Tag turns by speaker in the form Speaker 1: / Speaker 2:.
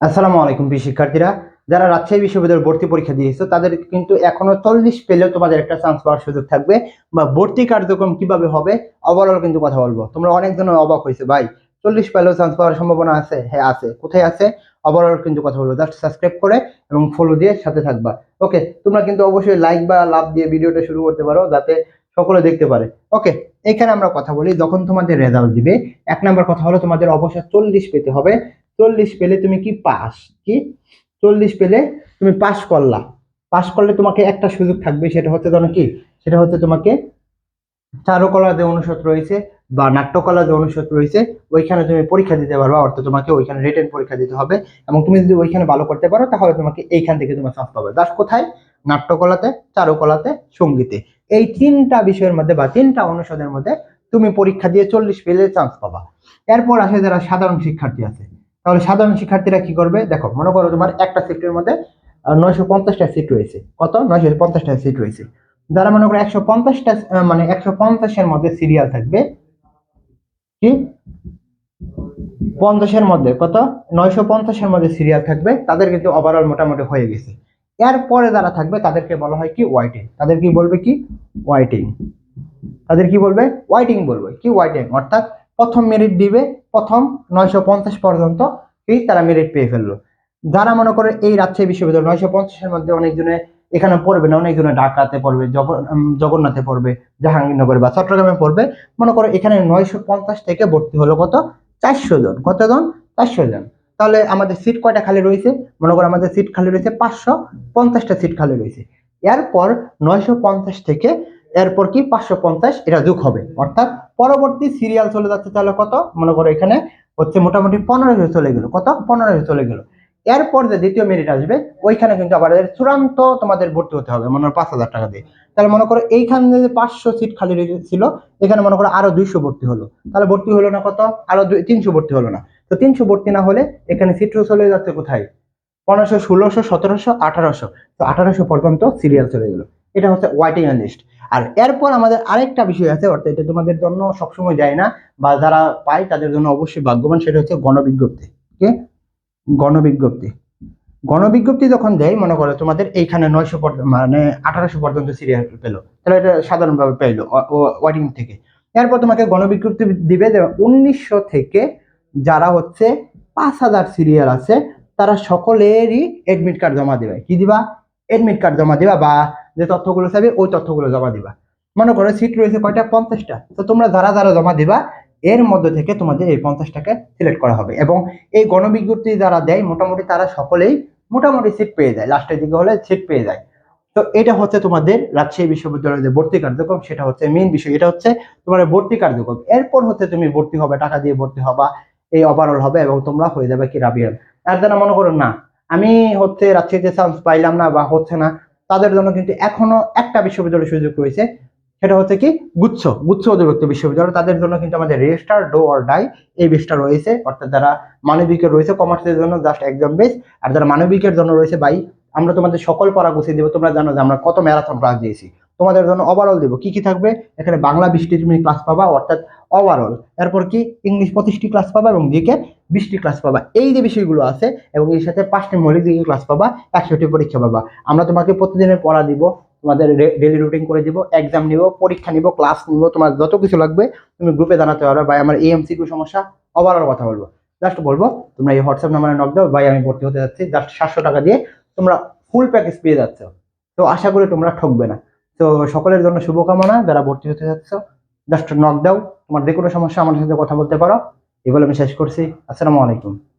Speaker 1: আসসালামু আলাইকুম প্রিয় শিক্ষার্থীরা। যারা রাজশাহী বিশ্ববিদ্যালয়ের ভর্তি পরীক্ষা দিয়েছ, তাদের কিন্তু এখনও চল্লিশ পেলেও তোমাদের একটা চান্স পাওয়ার সুযোগ থাকবে বা ভর্তি কার্যক্রম কীভাবে হবে ওভারঅল কিন্তু কথা বলব। তোমরা অনেক জনের অবাক হয়েছে, ভাই। চল্লিশ পেলেও চান্স পাওয়ার সম্ভাবনা আছে? হ্যাঁ আছে। কোথায় আছে? ওভারঅল কিন্তু কথা বলব। জাস্ট সাবস্ক্রাইব করে এবং ফলো দিয়ে সাথে থাকবা। ওকে তোমরা কিন্তু অবশ্যই লাইক বা লাভ দিয়ে ভিডিওটা শুরু করতে পারো, যাতে সকলে দেখতে পারে। ওকে এখানে আমরা কথা বলি, যখন তোমাদের রেজাল্ট দিবে, এক নাম্বার কথা হলো তোমাদের অবশ্যই চল্লিশ পেতে হবে। চল্লিশ পেলে তুমি কি পাস? কি? চল্লিশ পেলে তুমি পাস করলা। পাস করলে তোমাকে একটা সুযোগ থাকবে, সেটা হচ্ছে তোমার কি? সেটা হচ্ছে তোমাকে চারুকলা যে অনুষদ রয়েছে বা নাট্যকলা যে অনুষদ রয়েছে, ওইখানে তুমি পরীক্ষা দিতে পারবে, অর্থাৎ তোমাকে ওইখানে রিটেন পরীক্ষা দিতে হবে এবং তুমি যদি ওইখানে ভালো করতে পারো, তাহলে তোমাকে এইখান থেকে তোমার চান্স পাবে। দাস কোথায়? নাট্যকলাতে, চারুকলাতে, সঙ্গীতে। এই তিনটা বিষয়ের মধ্যে বা তিনটা অনুষদের মধ্যে তুমি পরীক্ষা দিয়ে চল্লিশ পেলে চান্স পাবা। এরপর আসে যারা সাধারণ শিক্ষার্থী আছে। তাহলে সাধারণ শিক্ষার্থীরা কি করবে? দেখো, মনে করো তোমার একটা সিটের মধ্যে নয়শো পঞ্চাশটা সিট রয়েছে। কত? নয়শো পঞ্চাশটা সিট রয়েছে। যারা মনে করো একশো পঞ্চাশটা মানে একশো পঞ্চাশের মধ্যে সিরিয়াল থাকবে, কি? পঞ্চাশের মধ্যে কত? নয়শো পঞ্চাশের মধ্যে সিরিয়াল থাকবে, তাদের কিন্তু ওভারঅল মোটামুটি হয়ে গেছে। এরপরে যারা থাকবে, তাদেরকে বলা হয় কি? ওয়াইটিং তাদের কি বলবে কি? ওয়াইটিং তাদের কি বলবে? ওয়াইটিং বলবে। কি ওয়াইটিং অর্থাৎ প্রথম মেরিট দিবে প্রথম নয়শো পঞ্চাশ পর্যন্ত এই তারা মেরিট পেয়ে ফেলল। যারা মনে করে এই রাজশাহী বিশ্ববিদ্যালয় নয়শো পঞ্চাশের মধ্যে অনেকজনে এখানে পড়বে না অনেকজনে ঢাকাতে পড়বে জগ- জগন্নাথে পড়বে, জাহাঙ্গীরনগরে বা চট্টগ্রামে পড়বে, মনে করো এখানে নয়শো পঞ্চাশ থেকে ভর্তি হলো কত? চারশো জন। কতজন চারশো জন। তাহলে আমাদের সিট কয়টা খালি রয়েছে? মনে করো আমাদের সিট খালি রয়েছে পাঁচশো পঞ্চাশটা সিট খালি রয়েছে। এরপর নয়শো পঞ্চাশ থেকে এরপর কি? পাঁচশো পঞ্চাশ, এটা যোগ হবে। অর্থাৎ পরবর্তী সিরিয়াল চলে যাচ্ছে তাহলে কত? মনে করো এখানে হচ্ছে মোটামুটি পনেরোশো চলে গেল। কত? পনেরো পনেরোশো চলে গেল। এরপর যে দ্বিতীয় মেরিট আসবে, ওইখানে কিন্তু আবার চূড়ান্ত তোমাদের ভর্তি হতে হবে, মনে করো পাঁচ হাজার টাকা দিয়ে। তাহলে মনে করো এইখানে যে পাঁচশো সিট খালি ছিল, এখানে মনে করো আরও দুইশো ভর্তি হলো। তাহলে ভর্তি হলো না কত? আরও তিনশো ভর্তি হলো না। তো তিনশো ভর্তি না হলে এখানে সিট চলে যাচ্ছে কোথায়? পনেরোশো, ষোলোশো, সতেরোশো, আঠারোশো। তো আঠারোশো পর্যন্ত সিরিয়াল চলে গেলো। এটা হচ্ছে ওয়াইটিং লিস্ট আর এরপর আমাদের আরেকটা বিষয় আছে, অর্থাৎ এটা তোমাদের জন্য সবসময় যায় না, বা যারা পায় তাদের জন্য অবশ্যই ভাগ্যবান, সেটা হচ্ছে গণবিজ্ঞপ্তি। কে? গণবিজ্ঞপ্তি। গণবিজ্ঞপ্তি যখন দেয়, মনে করো তোমাদের এইখানে নয়শো মানে আঠারোশো পর্যন্ত সিরিয়াল পেল। তাহলে এটা সাধারণভাবে পেল ওয়াইটিং থেকে। এরপর তোমাকে গণবিজ্ঞপ্তি দিবে যে উনিশশো থেকে যারা হচ্ছে পাঁচ হাজার সিরিয়াল আছে, তারা সকলেরই অ্যাডমিট কার্ড জমা দেবে। কি দিবা? অ্যাডমিট কার্ড জমা দিবা বা যে তথ্যগুলো চাইবে, ওই তথ্যগুলো জমা দিবা। মনে করো সিট রয়েছে কয়টা? পঞ্চাশটা। তো তোমরা যারা যারা জমা দিবা, এর মধ্যে থেকে তোমাদের এই পঞ্চাশটাকে সিলেক্ট করা হবে। এবং এই গণবিজ্ঞপ্তি যারা দেয়, মোটামুটি তারা সকলেই মোটামুটি সিট পেয়ে যায়। লাস্টের দিকে হলে সিট পেয়ে যায়। তো এটা হচ্ছে তোমাদের রাজশাহী বিশ্ববিদ্যালয়ের যে ভর্তি কার্যক্রম, সেটা হচ্ছে মেইন বিষয়। এটা হচ্ছে তোমার ভর্তি কার্যক্রম। এরপর হচ্ছে তুমি ভর্তি হবে, টাকা দিয়ে ভর্তি হবা, এই ওভারঅল হবে এবং তোমরা হয়ে যাবে কি রাবিয়াল আর যারা মনে করো, না, আমি হচ্ছে রাজশাহীতে চান্স পাইলাম না বা হচ্ছে না। তাদের জন্য কিন্তু এখনও একটা বিশ্ববিদ্যালয়ের সুযোগ রয়েছে। সেটা হচ্ছে কি? গুচ্ছ। গুচ্ছ অধিভুক্ত বিশ্ববিদ্যালয়। তাদের জন্য কিন্তু আমাদের রেজিস্টার, ডো অর ডাই এই বেসটা রয়েছে। অর্থাৎ যারা মানবিকের রয়েছে কমার্সের জন্য জাস্ট একদম বেস আর যারা মানবিকের জন্য রয়েছে বাই আমরা তোমাদের সকল পড়া গুছিয়ে দেবো। তোমরা জানো যে আমরা কত ম্যারাথন ক্লাস দিয়েছি। তোমাদের জন্য ওভারঅল দেবো। কি কি থাকবে? এখানে বাংলা বিশটি তুমি ক্লাস পাবা, অর্থাৎ ওভারঅল এরপর কি? ইংলিশ পঁচিশটি ক্লাস পাবা এবং জিকে বিশটি ক্লাস পাবা। এই যে বিষয়গুলো আছে এবং এর সাথে পাঁচটি মৌলিক দিকে ক্লাস পাবা, একশোটি পরীক্ষা পাবা। আমরা তোমাকে প্রতিদিনের পড়া দিব, তোমাদের ডেলি রুটিন করে দিব এক্সাম নিব, পরীক্ষা নিব ক্লাস নিব, তোমার যত কিছু লাগবে তুমি গ্রুপে জানাতে পারবে। ভাই, আমার এএমসিকিউ সমস্যা ওভারঅল কথা বলব। জাস্ট বলব, তোমরা এই হোয়াটসঅ্যাপ নাম্বারে নক দাও, ভাই, আমি ভর্তি হতে যাচ্ছি। জাস্ট সাতশো টাকা দিয়ে তোমরা ফুল প্যাকেজ পেয়ে যাচ্ছ। তো আশা করি তোমরা ঠকবে না। তো সকলের জন্য শুভকামনা, যারা ভর্তি হতে যাচ্ছ জাস্ট নক দাও। তোমার যে কোনো সমস্যা আমার সাথে কথা বলতে পারো। এগুলো আমি শেষ করছি। আসসালামু আলাইকুম।